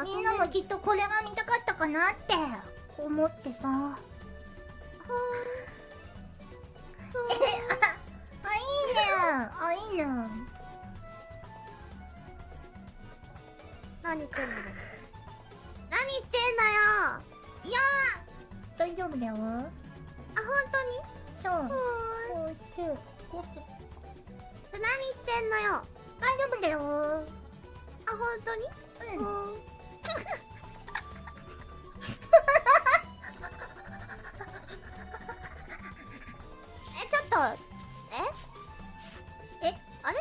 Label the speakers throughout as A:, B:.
A: な
B: みんなもきっとこれが見たかったかなって思ってさ。ああいいね。あいいね。
A: 何してんの？何してんのよ。
B: いやー大丈夫だよ。
A: あ本
B: そう。
A: 当に
B: こうしてこうして
A: 何してんのよ。
B: 大丈夫だよ。
A: あ本当に？
B: うん。
A: うんえちょっとえ？えあれ？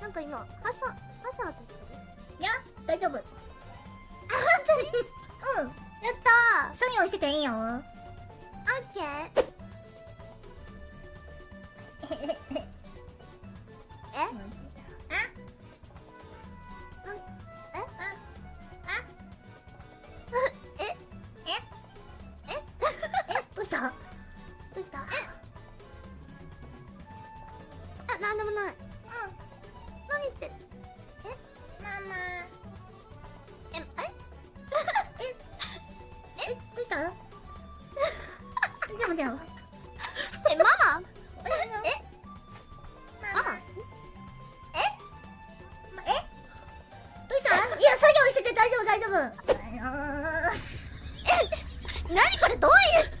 A: なんか今ハサハサハサしてる？
B: いや大丈夫。
A: あ本当に？
B: うん。
A: やった
B: 作業してていいよ。
A: ーオッケーなんでもない。
B: うん。
A: 何してる
B: ママ。
A: え え？
B: え？どうした大丈夫だよ。
A: えママ？
B: え？ママ？
A: ママ？
B: まえ？どうした？いや作業してて大丈夫大丈夫。あのー
A: 何これ？どういう？